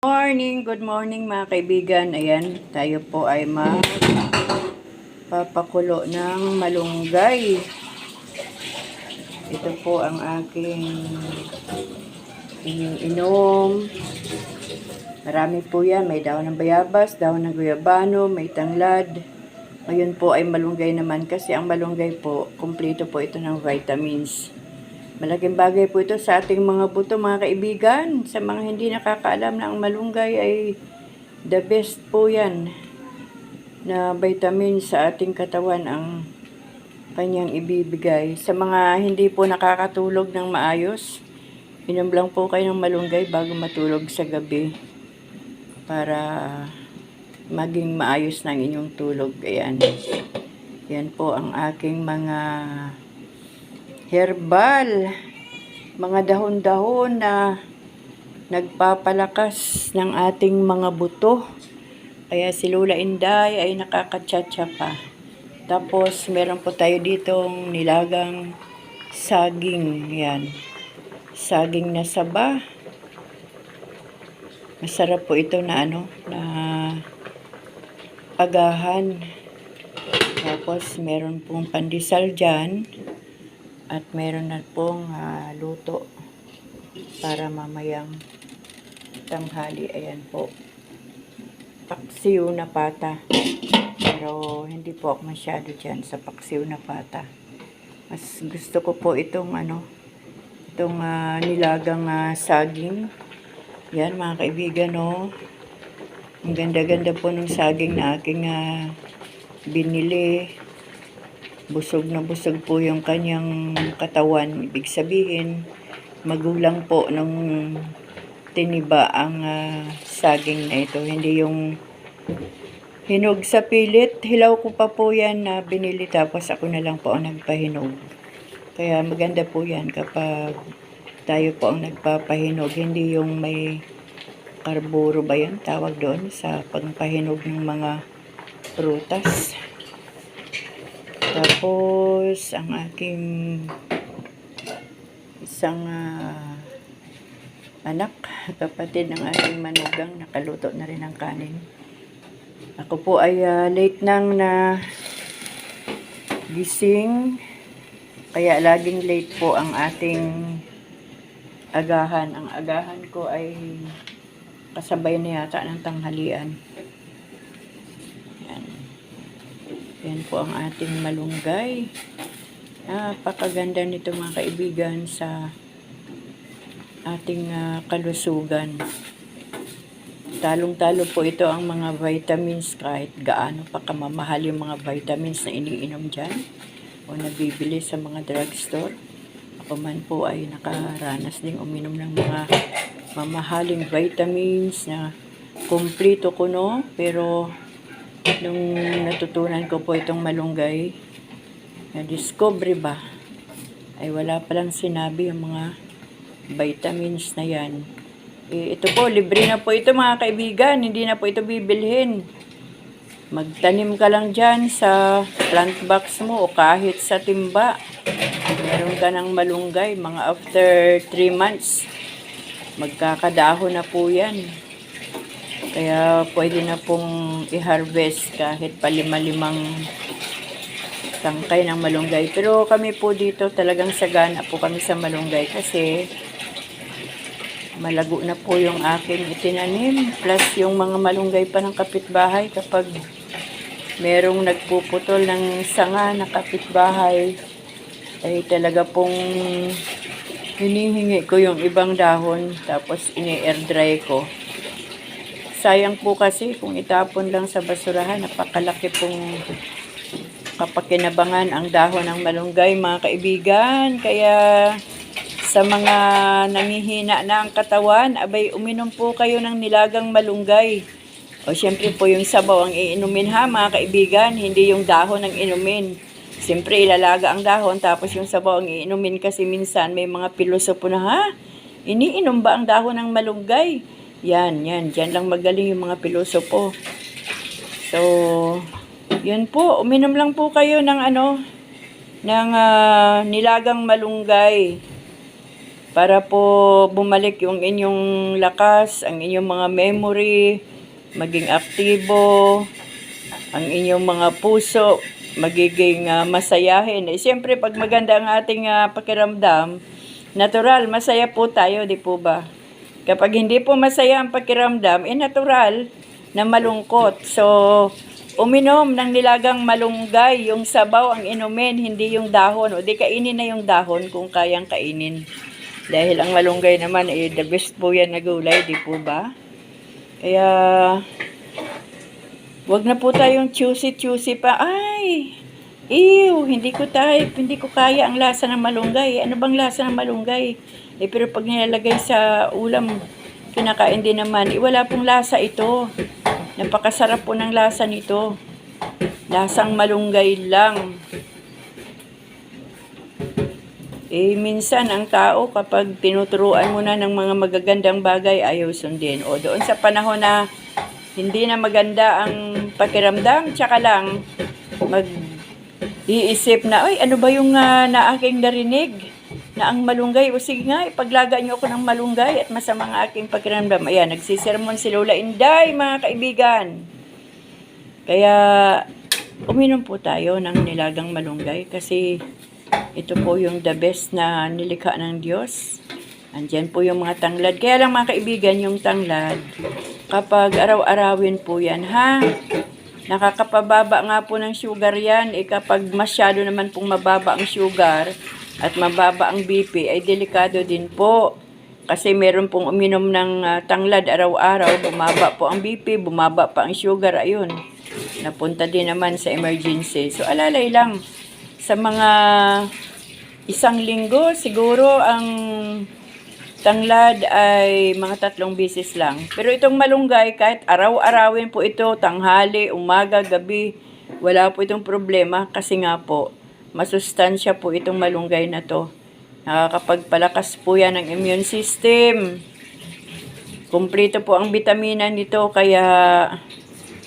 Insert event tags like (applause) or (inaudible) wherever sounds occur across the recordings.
Morning, good morning mga kaibigan. Ayan, tayo po ay magpapakulo ng malunggay. Ito po ang aking iniinom. Marami po yan. May daon ng bayabas, daon ng guyabano, may tanglad. Ngayon po ay malunggay naman kasi ang malunggay po, kumpleto po ito ng vitamins. Malaking bagay po ito sa ating mga buto, mga kaibigan. Sa mga hindi nakakaalam na ang malunggay ay the best po yan na vitamin sa ating katawan ang kanyang ibibigay. Sa mga hindi po nakakatulog ng maayos, inom lang po kayo ng malunggay bago matulog sa gabi para maging maayos ng inyong tulog. Ayan. Yan po ang aking mga herbal, mga dahon-dahon na nagpapalakas ng ating mga buto. Kaya si Lula Inday ay nakakatsyatsa pa. Tapos meron po tayo ditong nilagang saging. Yan. Saging na saba. Masarap po ito na ano, na agahan. Tapos meron pong pandesal dyan. At meron na pong ah, luto para mamayang tanghali. Ayan po. Paksiw na pata. Pero hindi po ako masyado dyan sa paksiw na pata. Mas gusto ko po itong ano, itong ah, nilagang ah, saging. Yan mga kaibigan, no. Ang ganda-ganda po ng saging na aking ah, binili busog na busog po yung kanyang katawan. Ibig sabihin, magulang po nung tiniba ang ah, saging na ito. Hindi yung hinog sa pilit. Hilaw ko pa po yan na binili tapos ako na lang po ang nagpahinog. Kaya maganda po yan kapag tayo po ang nagpapahinog. Hindi yung may karburo ba yan tawag doon sa pagpahinog ng mga prutas. Tapos, ang aking isang ah, anak, kapatid ng aking manugang, nakaluto na rin ng kanin. Ako po ay ah, late nang na gising, kaya laging late po ang ating agahan. Ang agahan ko ay kasabay na yata ng tanghalian. Yan. Yan po ang ating malunggay. Napakaganda nito mga kaibigan sa ating ah, kalusugan. Talong-talo po ito ang mga vitamins kahit gaano pa kamamahal yung mga vitamins na iniinom dyan o nabibili sa mga drugstore. Ako man po ay nakaranas ding uminom ng mga mamahaling vitamins na kumplito ko no pero nung natutunan ko po itong malunggay na discovery ba ay wala palang sinabi yung mga vitamins na yan eh, ito po, libre na po ito mga kaibigan. Hindi na po ito bibilhin. Magtanim ka lang dyan sa plant box mo o kahit sa timba. Meron ka ng malunggay. Mga after 3 months, magkakadahon na po yan. Kaya pwede na pong i-harvest kahit pa lima-limang tangkay ng malunggay. Pero kami po dito talagang sagana po kami sa malunggay kasi malago na po yung aking itinanim plus yung mga malunggay pa ng kapitbahay kapag merong nagpuputol ng sanga na kapitbahay ay talaga pong hinihingi ko yung ibang dahon tapos ini-air dry ko sayang po kasi kung itapon lang sa basurahan napakalaki pong kapakinabangan ang dahon ng malunggay mga kaibigan kaya sa mga nangihina na ang katawan, abay uminom po kayo ng nilagang malunggay. O syempre po yung sabaw ang iinumin ha mga kaibigan, hindi yung dahon ang inumin. Siyempre ilalaga ang dahon tapos yung sabaw ang iinumin kasi minsan may mga pilosopo na ha. Iniinom ba ang dahon ng malunggay? Yan, yan. Diyan lang magaling yung mga pilosopo. So, yun po. Uminom lang po kayo ng ano, ng ah, nilagang malunggay. para po bumalik yung inyong lakas, ang inyong mga memory, maging aktibo, ang inyong mga puso, magiging ah, masayahin. Eh, Siyempre, pag maganda ang ating ah, pakiramdam, natural, masaya po tayo, di po ba? Kapag hindi po masaya ang pakiramdam, eh natural na malungkot. So, uminom ng nilagang malunggay, yung sabaw ang inumin, hindi yung dahon. O di kainin na yung dahon kung kayang kainin. Dahil ang malunggay naman, eh, the best po yan na gulay, di po ba? Kaya, wag na po tayong choosy-choosy pa. Ay, ew, hindi ko type, hindi ko kaya ang lasa ng malunggay. Ano bang lasa ng malunggay? Eh, pero pag nilalagay sa ulam, kinakain din naman. Eh, wala pong lasa ito. Napakasarap po ng lasa nito. Lasang malunggay lang. Eh, minsan ang tao kapag tinuturuan mo na ng mga magagandang bagay, ayaw sundin. O doon sa panahon na hindi na maganda ang pakiramdam, tsaka lang mag iisip na, ay, ano ba yung ah, na aking narinig? Na ang malunggay, o sige nga, ipaglaga niyo ako ng malunggay at masama ang aking pakiramdam. Ayan, nagsisermon si Lola Inday, mga kaibigan. Kaya, uminom po tayo ng nilagang malunggay kasi ito po yung the best na nilikha ng Diyos. Andyan po yung mga tanglad. Kaya lang mga kaibigan, yung tanglad, kapag araw-arawin po yan, ha? Nakakapababa nga po ng sugar yan. Eh kapag masyado naman pong mababa ang sugar at mababa ang BP, ay delikado din po. Kasi meron pong uminom ng ah, tanglad araw-araw, bumaba po ang BP, bumaba pa ang sugar, ayun. Napunta din naman sa emergency. So alalay lang, sa mga isang linggo, siguro ang tanglad ay mga tatlong bisis lang. Pero itong malunggay, kahit araw-arawin po ito, tanghali, umaga, gabi, wala po itong problema kasi nga po, masustansya po itong malunggay na to. Nakakapagpalakas po yan ng immune system. Kumplito po ang vitamina nito kaya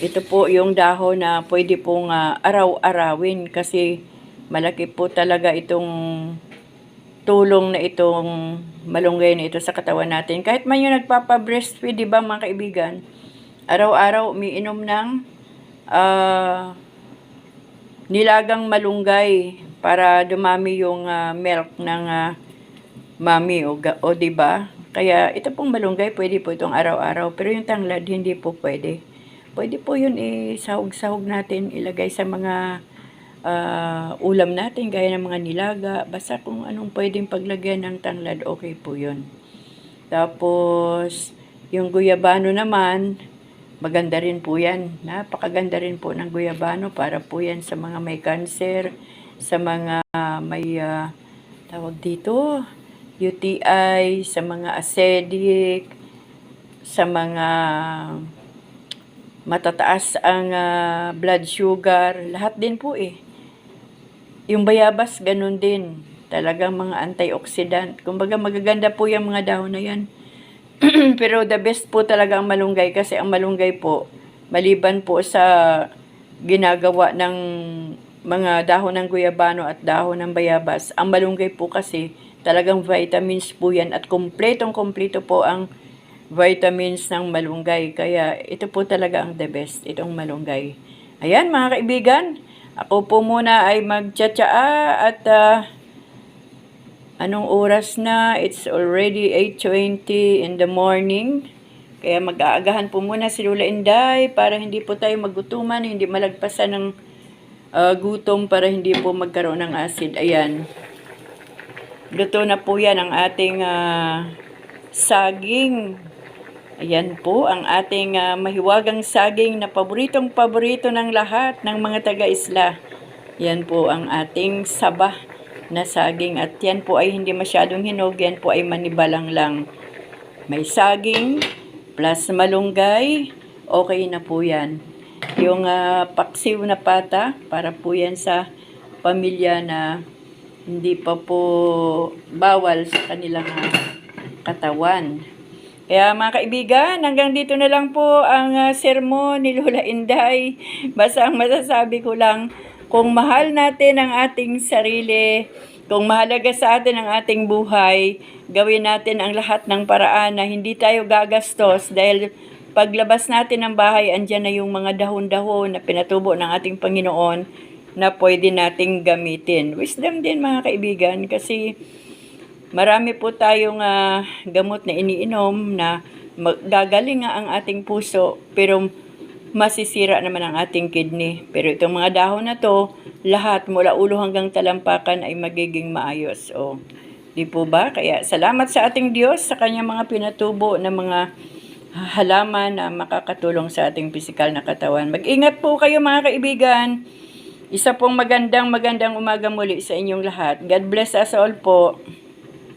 ito po yung dahon na pwede pong ah, araw-arawin kasi malaki po talaga itong tulong na itong malunggay na ito sa katawan natin. Kahit man yung nagpapa-breastfeed, di ba mga kaibigan, araw-araw umiinom ng ah, nilagang malunggay para dumami yung ah, milk ng ah, mami o, o di ba? Kaya ito pong malunggay pwede po itong araw-araw pero yung tanglad hindi po pwede. Pwede po yun isahog-sahog natin ilagay sa mga ah, ulam natin gaya ng mga nilaga. Basta kung anong pwedeng paglagyan ng tanglad okay po yun. Tapos yung guyabano naman maganda rin po yan. Napakaganda rin po ng guyabano para po yan sa mga may cancer, sa mga may ah, tawag dito, UTI, sa mga acidic, sa mga matataas ang ah, blood sugar, lahat din po eh. Yung bayabas, ganun din. Talagang mga antioxidant. Kumbaga magaganda po yung mga dahon na yan. (clears throat) Pero the best po talaga ang malunggay kasi ang malunggay po, maliban po sa ginagawa ng mga dahon ng guyabano at dahon ng bayabas, ang malunggay po kasi talagang vitamins po yan at kompletong kompleto po ang vitamins ng malunggay. Kaya ito po talaga ang the best, itong malunggay. Ayan mga kaibigan, ako po muna ay magtsatsaa at ah, Anong oras na? It's already 8.20 in the morning. Kaya mag-aagahan po muna si Lola Inday para hindi po tayo magutuman, hindi malagpasan ng ah, gutom para hindi po magkaroon ng acid. Ayan. Luto na po yan ang ating ah, saging. Ayan po ang ating ah, mahiwagang saging na paboritong paborito ng lahat ng mga taga-isla. Yan po ang ating sabah na saging at yan po ay hindi masyadong hinog, yan po ay manibalang lang. May saging plus malunggay, okay na po yan. Yung ah, paksiw na pata, para po yan sa pamilya na hindi pa po bawal sa kanilang ah, katawan. Kaya mga kaibigan, hanggang dito na lang po ang ah, sermon ni Lola Inday. Basta ang masasabi ko lang, kung mahal natin ang ating sarili, Kung mahalaga sa atin ang ating buhay, gawin natin ang lahat ng paraan na hindi tayo gagastos dahil paglabas natin ng bahay, andyan na yung mga dahon-dahon na pinatubo ng ating Panginoon na pwede nating gamitin. Wisdom din mga kaibigan kasi marami po tayong ah, gamot na iniinom na gagaling nga ang ating puso pero masisira naman ang ating kidney. Pero itong mga dahon na to, lahat mula ulo hanggang talampakan ay magiging maayos. O, di po ba? Kaya salamat sa ating Diyos sa kanyang mga pinatubo na mga halaman na makakatulong sa ating pisikal na katawan. Mag-ingat po kayo mga kaibigan. Isa pong magandang magandang umaga muli sa inyong lahat. God bless us all po.